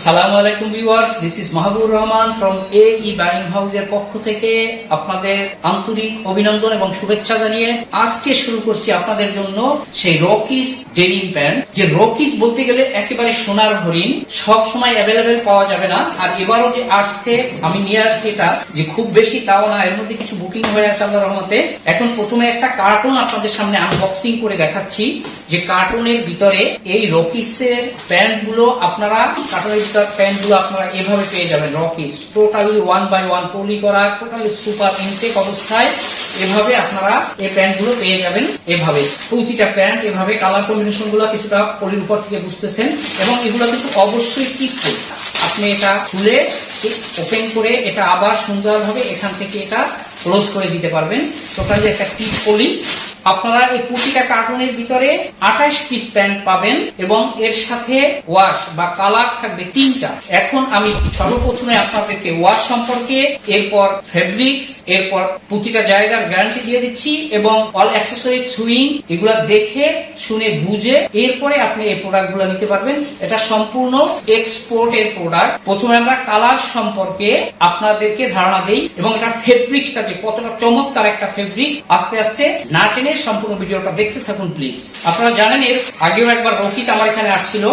আসসালামু আলাইকুম viewers this is Mahbubur Rahman from A E buying হাউসের পক্ষ থেকে আপনাদের আন্তরিক অভিনন্দন এবং শুভেচ্ছা জানিয়ে আজকে শুরু করছি আপনাদের জন্য সেই রকিস ডেনিম প্যান্ট। যে রকিস বলতে গেলে একেবারে সোনার হরিণ, সব সময় অ্যাভেলেবেল পাওয়া যাবে না। আর এবারও যে আসছে, আমি নিয়ে আসছি এটা, যে খুব বেশি তাও না, এর মধ্যে কিছু বুকিং হয়ে আছে আল্লাহ রহমতে। এখন প্রথমে একটা কার্টুন আপনাদের সামনে আনবক্সিং করে দেখাচ্ছি। যে কার্টুনের ভিতরে এই রকিসের প্যান্টগুলো আপনারা কার্টুনের ভিতর প্যান্ট আপনারা এভাবে পেয়ে যাবেন Rockies totally one by one poly করা টোটালি সুপার ইনটেক অবস্থায় এভাবে আপনারা এই প্যান্টগুলো পেয়ে যাবেন এভাবে। প্রতিটা প্যান্ট, এভাবে কালার কম্বিনেশনগুলো কিছুটা পলির উপর থেকে বুঝতেছেন এবং এগুলো কিন্তু অবশ্যই টিপ আপনি এটা খুলে ওপেন করে এটা আবার সুন্দরভাবে এখান থেকে এটা ক্লোজ করে দিতে পারবেন। টোটালি একটা টিপ পলি। আপনারা এই প্রতিটা কার্টুনের ভিতরে আঠাশ পিস প্যান্ট পাবেন এবং এর সাথে ওয়াশ বা কালার থাকবে তিনটা। এখন আমি সর্বপ্রথমে আপনাদেরকে ওয়াশ সম্পর্কে, এরপর ফেব্রিক্স এরপর প্রতিটা জায়গার গ্যারান্টি দিয়ে দিচ্ছি এবং অল অ্যাক্সেসরি সুইং এগুলা দেখে, শুনে, বুঝে, এরপরে আপনি এই প্রোডাক্টগুলো নিতে পারবেন। এটা সম্পূর্ণ এক্সপোর্ট এর প্রোডাক্ট প্রথমে আমরা কালার সম্পর্কে আপনাদেরকে ধারণা দেই এবং এটা ফেব্রিক্সটা যে কতটা চমৎকার একটা ফেব্রিক আস্তে আস্তে না টেনে সম্পূর্ণ ভিডিওটা দেখতে থাকুন প্লিজ আপনারা জানেন এর আগেও একবার রকিস আমার এখানে আসছিল,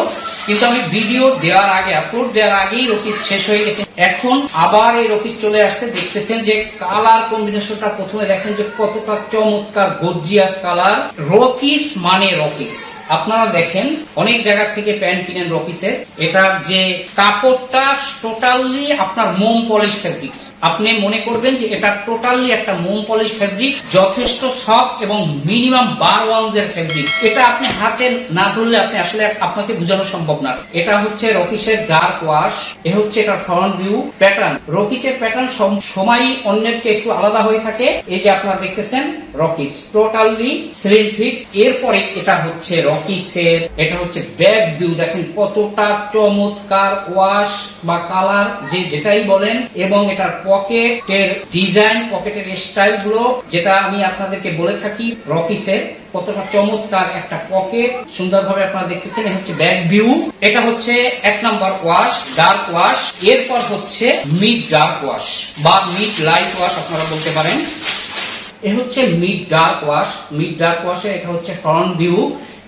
কিন্তু আমি ভিডিও দেওয়ার আগে আপলোড দেওয়ার আগেই রকিস শেষ হয়ে গেছে। এখন আবার এই রকিস চলে আসছে, দেখতেছেন যে কালার কম্বিনেশনটা প্রথমে দেখেন যে কতটা চমৎকার গর্জিয়াস কালার রকিস মানে রকিস আপনারা দেখেন, অনেক জায়গা থেকে প্যান্ট কিনেন রকিসের এটা যে কাপড়টা টোটালি আপনার মোম পলিশ ফেব্রিক্স আপনি মনে করবেন যে এটা টোটালি একটা মোম পলিশ ফেব্রিক যথেষ্ট সফট এবং মিনিমাম বার ওয়াউন্সের ফেব্রিক এটা আপনি হাতে না ধরলে আপনি আসলে আপনাকে বোঝানো সম্ভব না। এটা হচ্ছে রকিসের ডার্ক ওয়াশ এ হচ্ছে এটা ফ্রন্ট ভিউ প্যাটার্ন রকিসের প্যাটার্ন সময় অন্যের চেয়ে একটু আলাদা হয়ে থাকে। এই যে আপনারা দেখতেছেন, রকিস টোটালি স্লিম ফিট এরপরে এটা হচ্ছে রকিসের এটা হচ্ছে ব্যাক ভিউ দেখেন কতটা চমৎকার ওয়াশ বা কালার যে যেটাই বলেন, এবং এটার পকেটের ডিজাইন পকেটের স্টাইলগুলো, যেটা আমি আপনাদেরকে বলে থাকি রকিসের কতটা চমৎকার একটা পকেট সুন্দরভাবে আপনারা দেখতেছেন হচ্ছে ব্যাক ভিউ এটা হচ্ছে এক নাম্বার ওয়াশ ডার্ক ওয়াশ এরপর হচ্ছে মিড ডার্ক ওয়াশ বা মিড লাইট ওয়াশ আপনারা বলতে পারেন। এ হচ্ছে mid dark wash mid dark ওয়াশে এটা হচ্ছে ফ্রন্ট ভিউ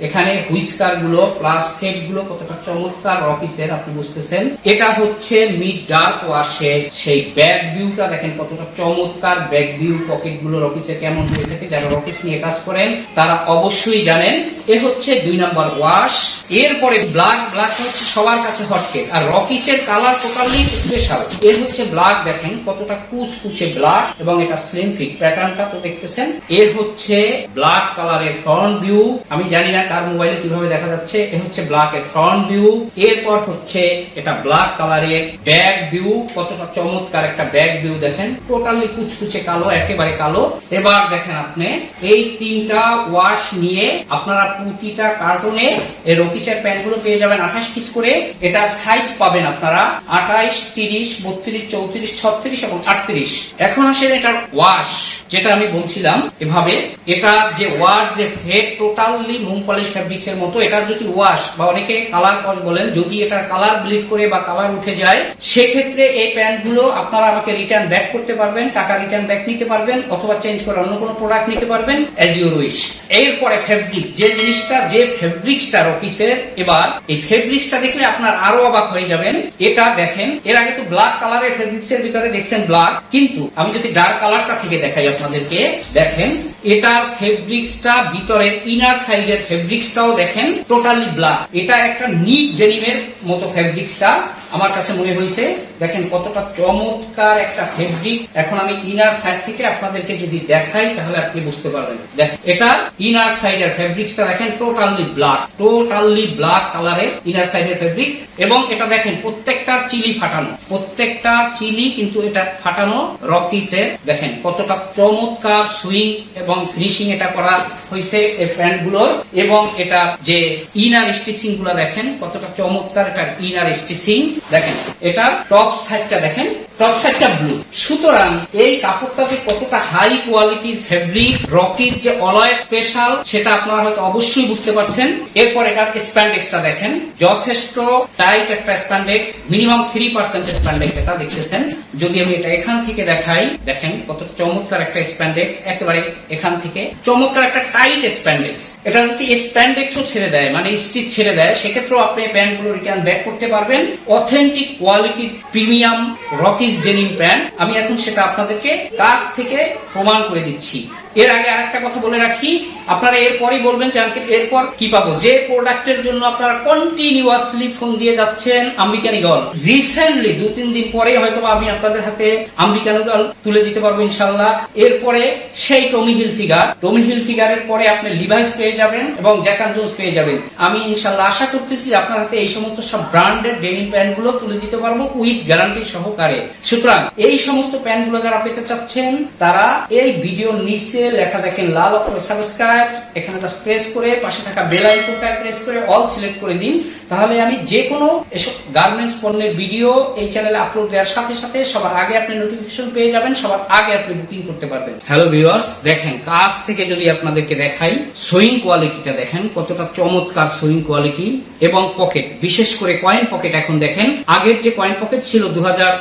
এখানে হুইস্কারগুলো প্লাস ফেডগুলো কতটা চমৎকার রকিসের আপনি বুঝতেছেন? এটা হচ্ছে মিড ডার্ক ওয়াশের সেই ব্যাক ভিউটা দেখেন কতটা চমৎকার ব্যাক ভিউ পকেটগুলো রকিসের কেমন হয়ে থাকে, যারা রকিস নিয়ে কাজ করেন, তারা অবশ্যই জানেন। এ হচ্ছে দুই নাম্বার ওয়াশ এরপরে ব্ল্যাক ব্ল্যাক হচ্ছে সবার কাছে হটকেক আর রকিসের কালার টোটালি স্পেশাল এর হচ্ছে ব্ল্যাক দেখেন কতটা কুচকুচে ব্ল্যাক এবং এটা স্লিম ফিট প্যাটার্নটা তো দেখতেছেন। এর হচ্ছে ব্ল্যাক কালারের ফ্রন্ট ভিউ আমি জানি না কার মোবাইলে কীভাবে দেখা যাচ্ছে? এ হচ্ছে ব্ল্যাক এর ফ্রন্ট ভিউ এরপর হচ্ছে এটা ব্ল্যাক কালারের ব্যাক ভিউ কতটা চমৎকার একটা ব্যাক ভিউ দেখেন। টোটালি কুচকুচে কালো, একেবারে কালো। এবার দেখেন আপনি, এই তিনটা ওয়াশ নিয়ে আপনারা প্রতিটা কার্টুনে এই রকিসের প্যান্টগুলো পেয়ে যাবেন আঠাশ পিস করে। এটা সাইজ পাবেন আপনারা আঠাইশ, তিরিশ, বত্রিশ, চৌত্রিশ, ছত্রিশ এবং আটত্রিশ। এখন আসেন এটার ওয়াশ যেটা আমি বলছিলাম এভাবে। এটা যে ওয়াশ যে ফেড টোটালি মুম পলিশ ফ্যাব্রিক্স এর মতো, এটার যদি ওয়াশ বা অনেকে কালার কস বলেন, যদি এটার কালার ব্লিড করে বা কালার উঠে যায়, সেক্ষেত্রে এই প্যান্টগুলো আপনারা আমাকে রিটার্ন ব্যাক করতে পারবেন, টাকা রিটার্ন ব্যাক নিতে পারবেন, অথবা চেঞ্জ করে অন্য কোনো প্রোডাক্ট নিতে পারবেন এজ ইউর উইশ এরপরে ফেব্রিক যে জিনিসটা, যে ফেব্রিক্সটা রকিসের এবার এই ফেব্রিক্সটা দেখলে আপনার আরও অবাক হয়ে যাবেন। এটা দেখেন, এর আগে তো ব্ল্যাক কালারের ফেব্রিক্স এর ভিতরে দেখছেন ব্ল্যাক কিন্তু আমি যদি ডার্ক কালারটা থেকে দেখাই আপনাদেরকে, দেখেন এটার ফেব্রিক্সটা ভিতরের ইনার সাইডের ফেব্রিক্সটাও দেখেন টোটালি ব্ল্যাক এটা একটা নিট ডেনিমের মতো ফেব্রিক্সটা আমার কাছে মনে হয়েছে। দেখেন কতটা চমৎকার একটা ফেব্রিক। এখন আমি ইনার সাইড থেকে আপনাদেরকে যদি দেখাই, তাহলে আপনি বুঝতে পারবেন। দেখেন, এটা ইনার সাইডের ফেব্রিক্সটা দেখেন টোটালি ব্ল্যাক টোটালি ব্ল্যাক কালারের ইনার সাইডের ফেব্রিক্স। এবং এটা দেখেন প্রত্যেকটার চিলি ফাটানো। প্রত্যেকটা চিলি কিন্তু এটা ফাটানো রকিসের। দেখেন কতটা চমৎকার সুইং এবং ফিনিশিং এটা করা হয়েছে এই প্যান্টগুলোর এবং এটা যে ইনার স্টিচিংগুলো দেখেন, কতটা চমৎকার এটা ইনার স্টিচিং দেখেন এটা টপ সাইডটা দেখেন টপ সাইডটা ব্লু সুতরাং এই কাপড়টাতে কতটা হাই কোয়ালিটির ফেব্রিক রকির যে অলয় স্পেশাল সেটা আপনারা হয়তো অবশ্যই বুঝতে পারছেন। এরপর এটার স্প্যান্ডেক্সটা দেখেন। যথেষ্ট টাইট একটা spandex minimum three percent spandex এটা দেখতেছেন। যদি আমি এটা এখান থেকে দেখাই, দেখেন কত চমৎকার একটা স্প্যান্ডেক্স একেবারে এখান থেকে। চমৎকার একটা টাইট স্প্যান্ডেক্স এটা যদি স্প্যান্ডেক্সও ছেড়ে দেয় মানে স্টিচ ছেড়ে দেয়, সেক্ষেত্রেও আপনি প্যান্টগুলো রিটার্ন ব্যাক করতে পারবেন। অথেন্টিক কোয়ালিটির প্রিমিয়াম রকিজ ডেনিম প্যান্ট আমি এখন সেটা আপনাদেরকে কাছ থেকে প্রমাণ করে দিচ্ছি। এর আগে আরেকটা কথা বলে রাখি, আপনারা এরপরই বলবেন যে এরপর কি পাবো? যে প্রোডাক্টের জন্য আপনারা কন্টিনিউয়াসলি ফোন দিয়ে যাচ্ছেন আমেরিকান ইগল রিসেন্টলি দু তিন দিন পরে হয়তো আমি আপনাদের হাতে আমেরিকান ইগল তুলে দিতে পারব ইনশাল্লাহ এরপরে সেই টমি হিল ফিগার টমি হিল ফিগারের পরে আপনি লিভাইস পেয়ে যাবেন এবং জ্যাকান জোন্স পেয়ে যাবেন। আমি ইনশাল্লাহ আশা করতেছি আপনার হাতে এই সমস্ত সব ব্র্যান্ডের ডেনিম প্যান্টগুলো তুলে দিতে পারব উইথ গ্যারান্টি সহকারে। সুতরাং এই সমস্ত প্যান্টগুলো যারা পেতে চাচ্ছেন, তারা এই ভিডিওর নিচে লেখা দেখেন, লাল অক্ষরে সাবস্ক্রাইব এখানে জাস্ট প্রেস করে, পাশে থাকা বেল আইকনটা প্রেস করে অল সিলেক্ট করে দিন। তাহলে আমি যে কোনো এসব গার্মেন্টস পণ্যের ভিডিও এই চ্যানেলে আপলোড দেওয়ার সাথে সাথে সবার আগে আপনি নোটিফিকেশন পেয়ে যাবেন, সবার আগে আপনি বুকিং করতে পারবেন। হ্যালো ভিউয়ার্স দেখেন কাছ থেকে যদি আপনাদেরকে দেখাই সুইং কোয়ালিটিটা দেখেন, কতটা চমৎকার সুইং কোয়ালিটি এবং পকেট বিশেষ করে কয়েন পকেট এখন দেখেন, আগের যে কয়েন পকেট ছিল দু হাজার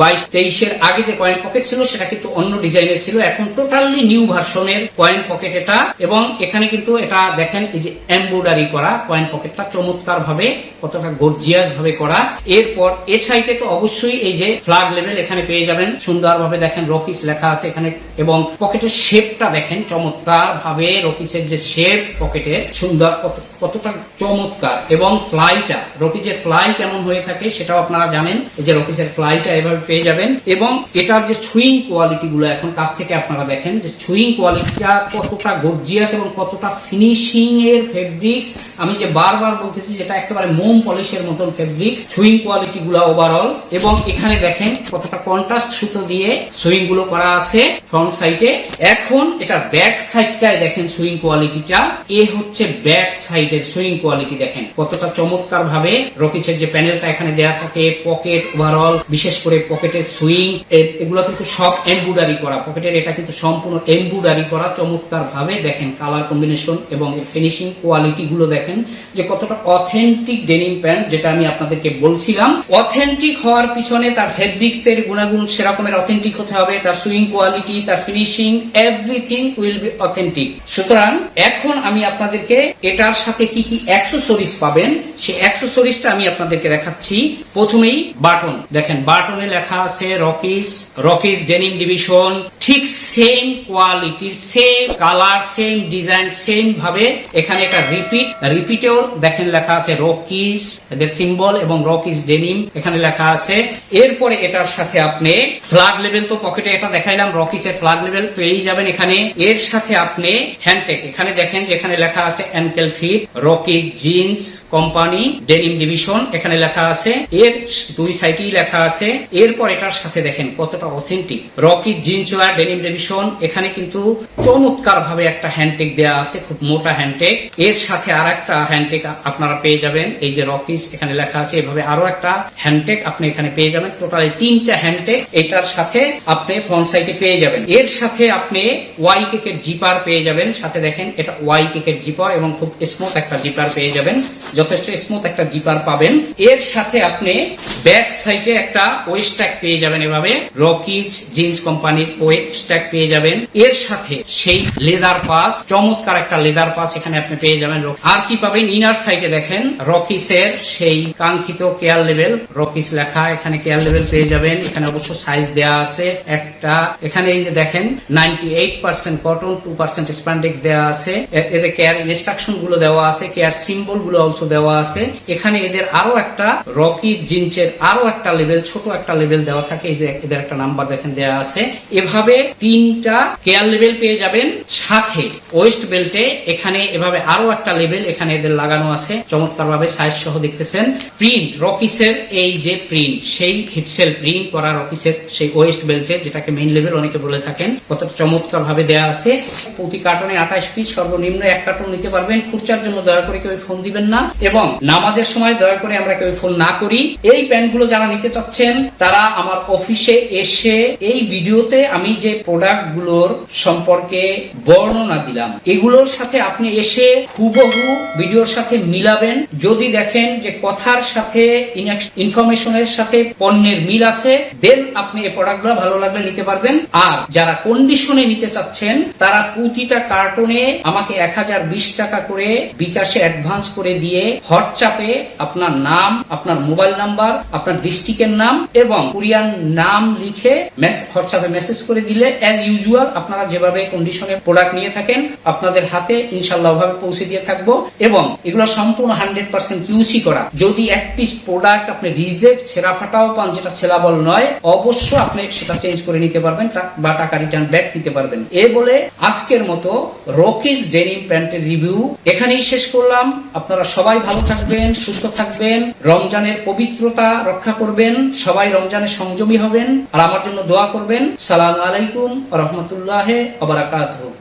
বাইশ, তেইশের আগে যে কয়েন পকেট ছিল, সেটা কিন্তু অন্য ডিজাইনের ছিল, এখন টোটালি নিউ ভার্সনের কয়েন পকেট এটা, এবং এখানে কিন্তু এটা দেখেন, এই যে এমব্রয়ডারি করা কয়েন পকেটটা চমৎকার ভাবে কতটা গর্জিয়াস ভাবে করা। এরপর এ সাইডে তো অবশ্যই এই যে ফ্ল্যাগ লেভেল এখানে পেয়ে যাবেন। সুন্দর ভাবে দেখেন রকিস লেখা আছে এখানে, এবং পকেটের শেপটা দেখেন চমৎকার ভাবে রকিসের যে শেপ পকেটে সুন্দর কতটা চমৎকার। এবং ফ্লাইটা রকিজের ফ্লাই কেমন হয়ে থাকে সেটাও আপনারা জানেন, এই যে রকিসের ফ্লাইটা এভাবে পেয়ে যাবেন। এবং এটার যে সুইং কোয়ালিটি গুলো এখন কাছ থেকে আপনারা দেখেন, যে সুইং কোয়ালিটিটা কতটা গর্জিয়াস এবং কতটা ফিনিশিং এর ফেব্রিক্স আমি যে বারবার বলতেছি যেটা একেবারে মোম পলিশের মতন ফেব্রিক্স সুইং কোয়ালিটি গুলা ওভারঅল এবং এখানে দেখেন কতটা কন্ট্রাস্ট সুতো দিয়ে সুইংগুলো করা আছে ফ্রন্ট সাইডে এখন এটা ব্যাক সাইডটায় দেখেন সুইং কোয়ালিটিটা। এ হচ্ছে ব্যাক সাইডের সুইং কোয়ালিটি দেখেন। কতটা চমৎকার ভাবে রকিসের যে প্যানেলটা এখানে দেয়া থাকে পকেট ওভারঅল বিশেষ করে পকেটের সুইং এগুলো কিন্তু সব এমব্রয়ডারি করা। পকেটের এটা কিন্তু সম্পূর্ণ এমব্রয়ডারি করা চমৎকার ভাবে দেখেন কালার কম্বিনেশন এবং এর ফিনিশিং কোয়ালিটি গুলো দেখেন যে কতটা অথেন্টিক ডেনিম প্যান্ট যেটা আমি আপনাদেরকে বলছিলাম। অথেন্টিক হওয়ার পিছনে তার ফেব্রিক্স এর গুণাগুণ সেরকমের অথেন্টিক হতে হবে, তার সুইং কোয়ালিটি তার finishing everything will be authentic সুতরাং এখন আমি আপনাদেরকে এটার সাথে কি কি অ্যাক্সেসরিজ পাবেন, সেই অ্যাক্সেসরিজটা আমি আপনাদেরকে দেখাচ্ছি। প্রথমেই বাটন। দেখেন বাটনে লেখা আছে রকিস রকিস ডেনিম ডিভিশন ঠিক সেম কোয়ালিটির same colour same design same ভাবে এখানে একটা রিপিট রিপিটেও দেখেন লেখা আছে রকিস এদের সিম্বল এবং রকিস ডেনিম এখানে লেখা আছে। এরপরে এটার সাথে আপনি ফ্ল্যাগ লেভেল তো পকেটে এটা দেখাইলাম রকিসের ফ্ল্যাগ লেভেল পেয়েই যাবেন এখানে। এর সাথে আপনি হ্যান্ডটেক এখানে দেখেন যে এখানে লেখা আছে fit Rockies jeans company denim division এখানে লেখা আছে। এর দুই সাইডেই লেখা আছে। এরপর এটার সাথে দেখেন কতটা authentic Rocky jeans or denim division এখানে চমৎকার ভাবে একটা হ্যান্ডটেক দেওয়া আছে, খুব মোটা হ্যান্ডটেক এর সাথে আর একটা হ্যান্ডটেক আপনারা পেয়ে যাবেন। এই যে রকিস এখানে লেখা আছে, এভাবে আরও একটা হ্যান্ডটেক আপনি এখানে পেয়ে যাবেন। টোটালি তিনটা হ্যান্ডটেক এটার সাথে আপনি ফ্রন্ট সাইডে পেয়ে যাবেন। এর সাথে আপনি ওয়াই কেকের জিপার পেয়ে যাবেন। সাথে দেখেন, এটা ওয়াই কেকের জিপার এবং খুব স্মুথ একটা জিপার পেয়ে যাবেন। যথেষ্ট স্মুথ একটা জিপার পাবেন। এর সাথে আপনি ব্যাক সাইডে একটা ওয়েস্ট ট্যাগ পেয়ে যাবেন এভাবে। রকিজ জিন্স কোম্পানির ওয়েস্ট ট্যাগ পেয়ে যাবেন। এর সাথে সেই লেদার পাস, চমৎকার একটা লেদার পাস এখানে আপনি পেয়ে যাবেন। আর কি পাবেন? ইনার সাইডে দেখেন রকিসের সেই কাঙ্ক্ষিত কেয়ার লেভেল রকিস লেখা, এখানে কেয়ার লেভেল পেয়ে যাবেন। এখানে অবশ্য সাইজ দেওয়া আছে। একটা, এখানে এই যে দেখেন ninety eight percent cotton two percent spandex দেওয়া আছে এদের কেয়ার ইনস্ট্রাকশনগুলো দেওয়া আছে কেয়ার সিম্বলগুলো অলসো দেওয়া আছে। এখানে এদের আরও একটা রকি জিন্সের আরও একটা লেভেল ছোট একটা লেভেল দেওয়া থাকে। এই যে এদের একটা নাম্বার দেখেন দেওয়া আছে। এভাবে তিনটা কেয়ার এয়ার লেভেল পেয়ে যাবেন। সাথে ওয়েস্ট বেল্টে এখানে এভাবে আরও একটা লেভেল এখানে এদের লাগানো আছে। চমৎকার ভাবে সাইজ সহ দেখতেছেন। প্রিন্ট রকিসের এই যে প্রিন্ট সেই হিটসেল প্রিন্ট করা রকিসের সেই ওয়েস্ট বেল্টে যেটাকে মেইন লেভেল অনেকে বলে থাকেন, কতটা চমৎকার ভাবে দেওয়া আছে। প্রতি কার্টনে আঠাশ পিস সর্বনিম্ন এক কার্টন নিতে পারবেন। খুচরার জন্য দয়া করে কেউ ফোন দিবেন না। এবং নামাজের সময় দয়া করে আমরা কেউ ফোন না করি। এই প্যান্টগুলো যারা নিতে চাচ্ছেন, তারা আমার অফিসে এসে এই ভিডিওতে আমি যে প্রোডাক্টগুলোর সম্পর্কে বর্ণনা দিলাম। এগুলোর সাথে আপনি এসে হুবহু ভিডিওর সাথে মিলাবেন। যদি দেখেন যে কথার সাথে ইনফরমেশনের সাথে পণ্যের মিল আছে দেন আপনি এই প্রোডাক্টগুলো ভালো লাগলে নিতে পারবেন। আর যারা কন্ডিশনে নিতে চাচ্ছেন, তারা প্রতিটা কার্টুনে আমাকে এক হাজার বিশ টাকা করে বিকাশে অ্যাডভান্স করে দিয়ে হোয়াটসঅ্যাপে আপনার নাম, আপনার মোবাইল নাম্বার, আপনার ডিস্ট্রিক্টের নাম এবং কুরিয়ার নাম লিখে হোয়াটসঅ্যাপে মেসেজ করে দিলে অ্যাজ ইউজুয়াল আপনারা যেভাবে কন্ডিশনে প্রোডাক্ট নিয়ে থাকেন, আপনাদের হাতে ইনশাল্লাহ ভাবে পৌঁছে দিয়ে থাকব। এবং এগুলো সম্পূর্ণ হান্ড্রেড পার্সেন্ট কিউসি করা। যদি এক পিস প্রোডাক্ট আপনি রিজেক্ট ছেঁড়া ফাটাও পান, যেটা ছেলাবল নয় অবশ্য আপনি সেটা চেঞ্জ করে নিতে পারবেন বা টাকা রিটার্ন ব্যাক নিতে পারবেন। এ বলে আজকের মতো রকিস ডেনিম প্যান্টের রিভিউ এখানেই শেষ করলাম। আপনারা সবাই ভালো থাকবেন, সুস্থ থাকবেন, রমজানের পবিত্রতা রক্ষা করবেন, সবাই রমজানে সংযমী হবেন, আর আমার জন্য দোয়া করবেন। সালাম আলাইকুম রহমতুল্লাহ। वरहमतुल्लाह हो।